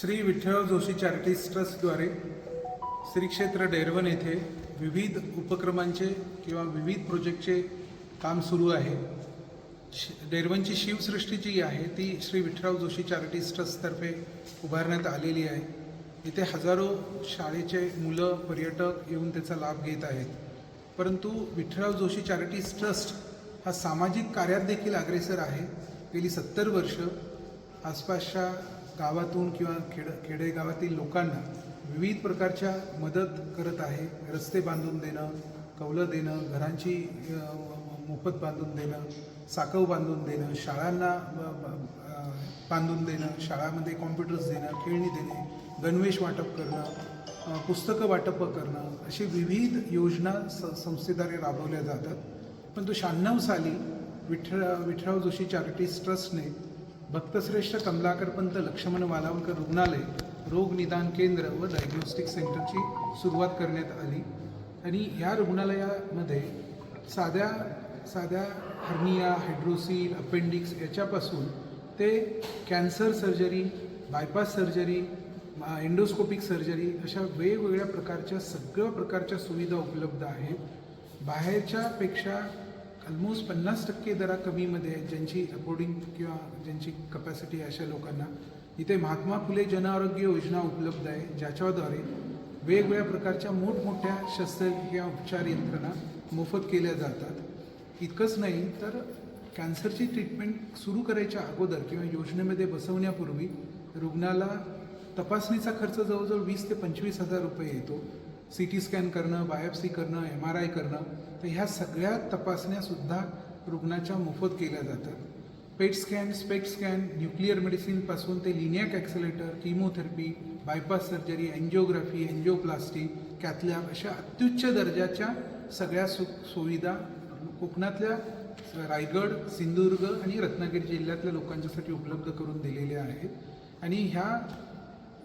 श्री विठ्ठल जोशी चॅरिटीज ट्रस्टद्वारे श्री क्षेत्र डेरवन येथे विविध उपक्रमांचे किंवा विविध प्रोजेक्टचे काम सुरू आहे. श डेरवनची शिवसृष्टी जी आहे ती श्री विठ्ठलराव जोशी चॅरिटीज ट्रस्टतर्फे उभारण्यात आलेली आहे. इथे हजारो शाळेचे मुलं पर्यटक येऊन त्याचा लाभ घेत आहेत. परंतु विठ्ठलराव जोशी चॅरिटीज ट्रस्ट हा सामाजिक कार्यात देखील अग्रेसर आहे. गेली सत्तर वर्ष आसपासच्या गावातून किंवा खेड खेडेगावातील लोकांना विविध प्रकारच्या मदत करत आहे. रस्ते बांधून देणं कौलं देणं घरांची मोफत बांधून देणं साकव बांधून देणं शाळांना बांधून देणं शाळामध्ये कॉम्प्युटर्स देणं खेळणी देणे गणवेश वाटप करणं पुस्तकं वाटप करणं अशी विविध योजना स संस्थेद्वारे राबवल्या जातात. परंतु शहाण्णव साली विठ्ठल विठ्ठलराव जोशी चॅरिटीज ट्रस्टने भक्तश्रेष्ठ कमलाकरपंत लक्ष्मण वालावलकर रुग्णालय रोग निदान केंद्र व डायग्नोस्टिक सेंटरची सुरुवात करण्यात आली. आणि या रुग्णालयामध्ये साध्या साध्या हर्निया हायड्रोसिल अपेंडिक्स याच्यापासून ते cancer surgery bypass surgery endoscopic surgery अशा वेगवेगळ्या प्रकारच्या सगळ्या प्रकारच्या सुविधा उपलब्ध आहेत. बाहेरच्यापेक्षा ऑलमोस्ट पन्नास टक्के दरा कमीमध्ये आहेत ज्यांची अकॉर्डिंग किंवा ज्यांची कपॅसिटी आहे अशा लोकांना. इथे महात्मा फुले जनआरोग्य योजना उपलब्ध आहे ज्याच्याद्वारे वेगवेगळ्या प्रकारच्या मोठमोठ्या शस्त्रक्रिया उपचार यंत्रणा मोफत केल्या जातात. इतकंच नाही तर कॅन्सरची ट्रीटमेंट सुरू करायच्या अगोदर किंवा योजनेमध्ये बसवण्यापूर्वी रुग्णाला तपासणीचा खर्च जवळजवळ वीस ते पंचवीस हजार रुपये येतो. सी टी स्कॅन करणं बायोप्सी करणं एम आर आय करणं तर ह्या सगळ्या तपासण्यासुद्धा रुग्णाच्या मोफत केल्या जातात. PET scan SPECT scan nuclear मेडिसिनपासून ते linac accelerator chemotherapy bypass surgery angiography angioplasty cath lab अशा अत्युच्च दर्जाच्या सगळ्या सु सुविधा कोकणातल्या रायगड सिंधुदुर्ग आणि रत्नागिरी जिल्ह्यातल्या लोकांच्यासाठी उपलब्ध करून दिलेल्या आहेत. आणि ह्या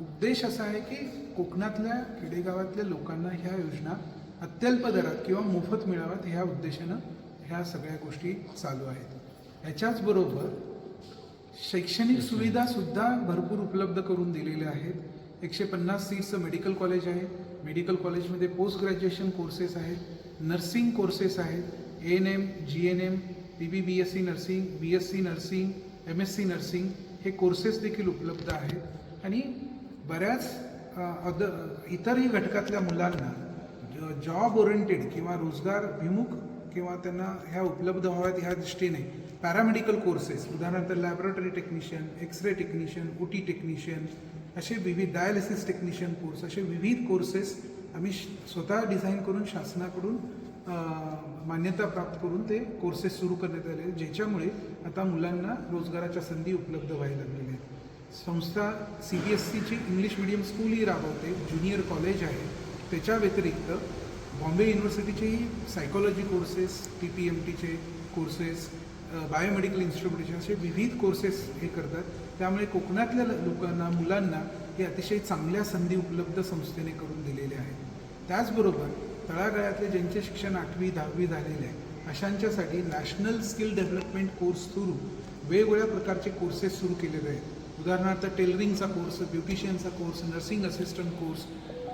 उद्देश असा आहे की कोकणातल्या खेडेगावातल्या लोकांना ह्या योजना अत्यल्प दरात किंवा मोफत मिळाव्यात ह्या उद्देशानं ह्या सगळ्या गोष्टी चालू आहेत. ह्याच्याच बरोबर शैक्षणिक सुविधासुद्धा भरपूर उपलब्ध करून दिलेल्या आहेत. एकशे पन्नास सीट्सचं मेडिकल कॉलेज आहे. मेडिकल कॉलेजमध्ये पोस्ट ग्रॅज्युएशन कोर्सेस आहेत. नर्सिंग कोर्सेस आहेत. A N M G N M B B B S C nursing B S C nursing M S C nursing हे कोर्सेस देखील उपलब्ध आहेत. आणि बऱ्याच अद इतरही घटकातल्या मुलांना जॉब ओरिएंटेड किंवा रोजगारभिमुख किंवा त्यांना ह्या उपलब्ध व्हाव्यात ह्या दृष्टीने पॅरामेडिकल कोर्सेस उदाहरणार्थ laboratory technician x ray technician O T technician असे विविध डायलिसिस टेक्निशियन कोर्स असे विविध कोर्सेस आम्ही श- स्वतः डिझाईन करून शासनाकडून मान्यता प्राप्त करून ते कोर्सेस सुरू करण्यात आले ज्याच्यामुळे आता मुलांना रोजगाराच्या संधी उपलब्ध व्हायला लागलेल्या आहेत. संस्था सी बी एस सीची इंग्लिश मिडियम स्कूलही राबवते ज्युनियर कॉलेज आहे. त्याच्या व्यतिरिक्त Bombay युनिव्हर्सिटीचेही psychology courses T P M टीचे कोर्सेस बायोमेडिकल इन्स्टिट्यूटचे असे विविध कोर्सेस हे करतात. त्यामुळे कोकणातल्या ल- लोकांना मुलांना हे अतिशय चांगल्या संधी उपलब्ध संस्थेने करून दिलेल्या आहेत त्याचबरोबर तळागाळातले ज्यांचे शिक्षण आठवी दहावी झालेले आहे अशांच्यासाठी national skill development course through वेगवेगळ्या प्रकारचे कोर्सेस सुरू केलेले आहेत. उदाहरणार्थ टेलरिंगचा कोर्स ब्युटिशियनचा कोर्स नर्सिंग असिस्टंट कोर्स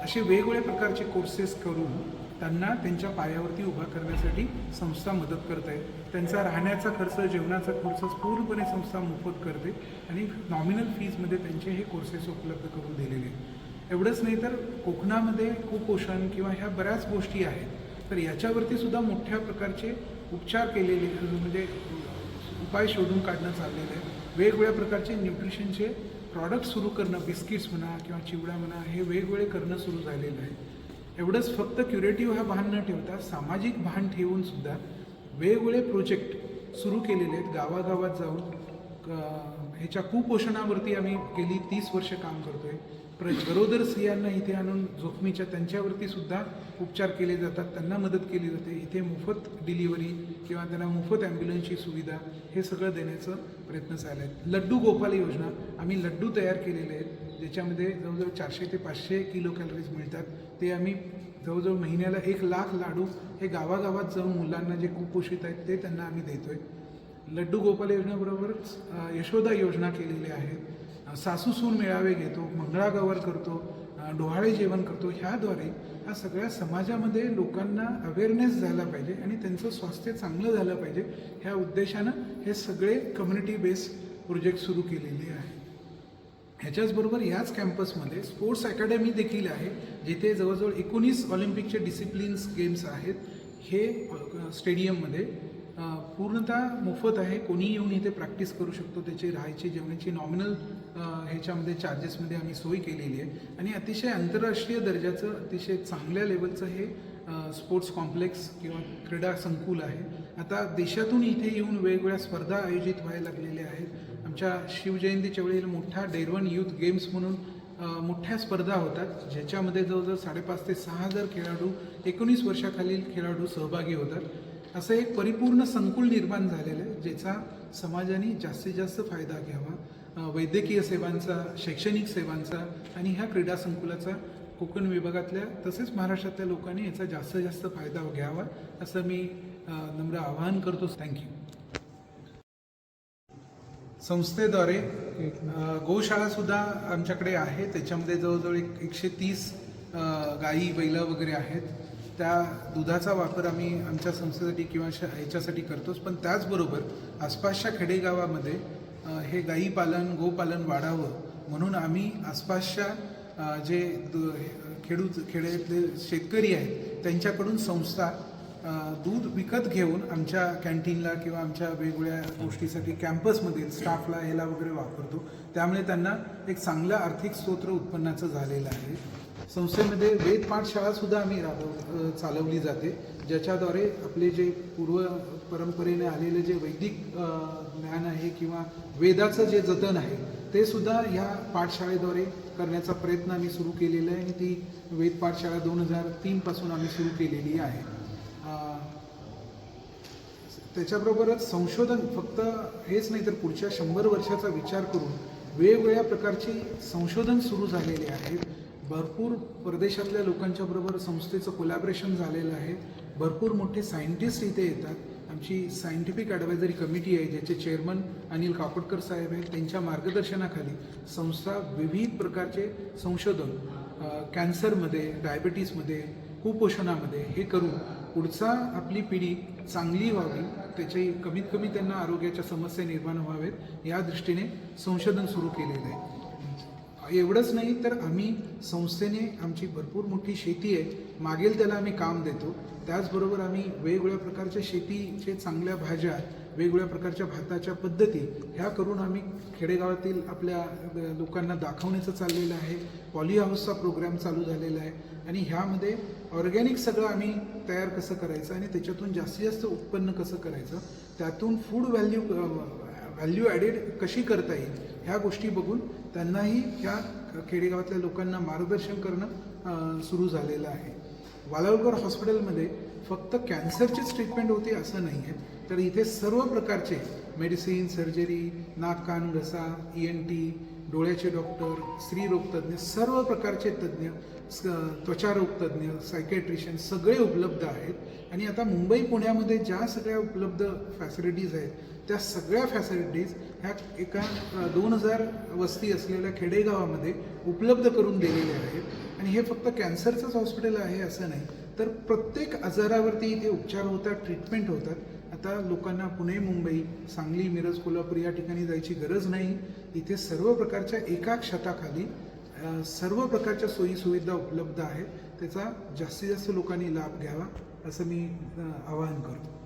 असे वेगवेगळ्या प्रकारचे कोर्सेस करून त्यांना त्यांच्या पायावरती उभा करण्यासाठी संस्था मदत करत. आहे त्यांचा राहण्याचा खर्च जेवणाचा खर्च पूर्णपणे संस्था मोफत करते आणि नॉमिनल फीजमध्ये त्यांचे हे कोर्सेस उपलब्ध करून दिलेले आहेत. एवढंच नाही तर कोकणामध्ये कुपोषण किंवा ह्या बऱ्याच गोष्टी आहेत. तर याच्यावरती सुद्धा मोठ्या प्रकारचे उपचार केलेले म्हणजे उपाय शोधून काढणं चाललेलं आहे. वेगवेगळ्या प्रकारचे न्यूट्रिशनचे प्रॉडक्ट सुरू करणं बिस्किट्स म्हणा किंवा चिवडा म्हणा हे वेगवेगळे करणं सुरू झालेलं आहे. एवढंच फक्त क्युरेटिव्ह हा भान न ठेवता सामाजिक भान ठेवून सुद्धा वेगवेगळे प्रोजेक्ट सुरू केलेले आहेत. गावागावात जाऊन क- ह्याच्या कुपोषणावरती आम्ही गेली तीस वर्ष काम करतो आहे प्र गरोदर स्त्रियांना इथे आणून जोखमीच्या त्यांच्यावरती सुद्धा उपचार केले जातात त्यांना मदत केली जाते. इथे मोफत डिलिव्हरी किंवा त्यांना मोफत ॲम्ब्युलन्सची सुविधा हे सगळं देण्याचा प्रयत्न चालला आहे लड्डू गोपाल योजना आम्ही लड्डू तयार केलेले आहेत ज्याच्यामध्ये जवळजवळ चारशे ते पाचशे किलो कॅलरीज मिळतात. ते आम्ही जवळजवळ महिन्याला एक लाख लाडू हे गावागावात जाऊन मुलांना जे कुपोषित आहेत ते त्यांना आम्ही देतो आहे लड्डू गोपाल योजनेबरोबरच यशोदा योजना केलेली आहे. सासू सून मेळावे घेतो मंगळागौर करतो डोहाळे जेवण करतो ह्याद्वारे हा सगळ्या समाजामध्ये लोकांना अवेअरनेस झाला पाहिजे आणि त्यांचं स्वास्थ्य चांगलं झालं पाहिजे. ह्या उद्देशानं हे सगळे कम्युनिटी बेस्ड प्रोजेक्ट सुरू केलेले आहे. ह्याच्याचबरोबर याच कॅम्पसमध्ये स्पोर्ट्स अकॅडमी देखील आहे जिथे जवळजवळ एकोणीस ऑलिम्पिकचे डिसिप्लिन्स गेम्स आहेत. हे स्टेडियममध्ये पूर्णतः मोफत आहे. कोणीही येऊन इथे प्रॅक्टिस करू शकतो. त्याची राहायची जेवणाची नॉमिनल ह्याच्यामध्ये चार्जेसमध्ये आम्ही सोय केलेली आहे. आणि अतिशय आंतरराष्ट्रीय दर्जाचं अतिशय चांगल्या लेवलचं हे स्पोर्ट्स कॉम्प्लेक्स किंवा क्रीडा संकुल आहे. आता देशातून इथे येऊन वेगवेगळ्या स्पर्धा आयोजित व्हायला लागलेल्या आहेत. आमच्या शिवजयंतीच्या वेळेला मोठा डेरवन यूथ गेम्स म्हणून मोठ्या स्पर्धा होतात. ज्याच्यामध्ये जवळजवळ साडेपाच ते सहा हजार खेळाडू एकोणीस वर्षाखालील खेळाडू सहभागी होतात. असं एक परिपूर्ण संकुल निर्माण झालेलं आहे ज्याचा समाजाने जास्तीत जास्त फायदा घ्यावा. वैद्यकीय सेवांचा शैक्षणिक सेवांचा आणि ह्या क्रीडा संकुलाचा कोकण विभागातल्या तसेच महाराष्ट्रातल्या लोकांनी याचा जास्तीत जास्त फायदा घ्यावा असं मी नम्र आवाहन करतो. थँक्यू संस्थेद्वारे गोशाळासुद्धा आमच्याकडे आहे. त्याच्यामध्ये जवळजवळ एक एकशे तीस गाई बैलं वगैरे आहेत. त्या दुधाचा वापर आम्ही आमच्या संस्थेसाठी किंवा श ह्याच्यासाठी करतोच पण त्याचबरोबर आसपासच्या खेडेगावामध्ये हे गाई पालन गोपालन वाढावं म्हणून आम्ही आसपासच्या जे दु- खेडूत खेड्यातले शेतकरी आहेत त्यांच्याकडून संस्था दूध विकत घेऊन आमच्या कॅन्टीनला किंवा आमच्या वेगवेगळ्या गोष्टीसाठी कॅम्पसमधील स्टाफला याला वगैरे वापरतो. त्यामुळे त्यांना एक चांगलं आर्थिक स्तोत्र उत्पन्नाचं झालेलं आहे. संस्थेमध्ये वेद पाठशाळा सुद्धा आम्ही राबव चालवली जाते ज्याच्याद्वारे आपले जे पूर्व परंपरेने आलेले जे वैदिक ज्ञान आहे किंवा वेदाचं जे जतन आहे ते सुद्धा ह्या पाठशाळेद्वारे करण्याचा प्रयत्न आम्ही सुरू केलेला आहे आणि ती वेद पाठशाळा दोन हजार तीनपासून आम्ही सुरू केलेली आहे. त्याच्याबरोबरच संशोधन फक्त हेच नाही तर पुढच्या शंभर वर्षाचा विचार करून वेगवेगळ्या प्रकारची संशोधन सुरू झालेले आहेत. भरपूर परदेशातल्या लोकांच्या बरोबर संस्थेचं कोलॅबरेशन झालेलं आहे. भरपूर मोठे सायंटिस्ट इथे येतात. आमची सायंटिफिक ॲडवायझरी कमिटी आहे ज्याचे चेअरमन अनिल काकोडकर साहेब आहेत. त्यांच्या मार्गदर्शनाखाली संस्था विविध प्रकारचे संशोधन कॅन्सरमध्ये डायबिटीसमध्ये कुपोषणामध्ये हे करून पुढचा आपली पिढी चांगली व्हावी. त्याची कमीत कमी त्यांना आरोग्याच्या समस्या निर्माण व्हावेत. या दृष्टीने संशोधन सुरू केलेलं आहे. एवढंच नाही तर आम्ही संस्थेने आमची भरपूर मोठी शेती आहे मागेल त्याला आम्ही काम देतो. त्याचबरोबर आम्ही वेगवेगळ्या प्रकारच्या शेतीचे चांगल्या भाज्या वेगवेगळ्या प्रकारच्या भाताच्या पद्धती ह्या करून आम्ही खेडेगावातील आपल्या लोकांना दाखवण्याचं चाललेलं आहे. पॉली हाऊसचा प्रोग्राम चालू झालेला आहे आणि ह्यामध्ये ऑर्गॅनिक सगळं आम्ही तयार कसं करायचं आणि त्याच्यातून जास्तीत जास्त उत्पन्न कसं करायचं त्यातून फूड व्हॅल्यू व्हॅल्यू ॲडेड कशी करता येईल ह्या गोष्टी बघून त्यांनाही ह्या खेडेगावातल्या लोकांना मार्गदर्शन करणं सुरू झालेलं आहे. वालावकर हॉस्पिटलमध्ये फक्त कॅन्सरचीच ट्रीटमेंट होते असं नाही आहे तर इथे सर्व प्रकारचे मेडिसिन सर्जरी नाक कान घसा ई एन टी डोळ्याचे डॉक्टर स्त्रीरोगतज्ञ सर्व प्रकारचे तज्ज्ञ स- त्वचारोगतज्ञ सायकॅट्रिशियन सगळे उपलब्ध आहेत. आणि आता मुंबई पुण्यामध्ये ज्या सगळ्या उपलब्ध फॅसिलिटीज आहेत त्या सगळ्या फॅसिलिटीज ह्या एका दोन हजार वस्ती असलेल्या खेडेगावामध्ये उपलब्ध करून दिलेल्या आहेत. आणि हे फक्त कॅन्सरचंच हॉस्पिटल आहे असं नाही तर प्रत्येक आजारावरती इथे उपचार होतात ट्रीटमेंट होतात. आता लोकांना पुणे मुंबई सांगली मिरज कोल्हापूर या ठिकाणी जायची गरज नाही. इथे सर्व प्रकारच्या एका छताखाली सर्व प्रकारच्या सोयीसुविधा उपलब्ध आहेत. त्याचा जास्तीत जास्त लोकांनी लाभ घ्यावा असं मी आवाहन करतो.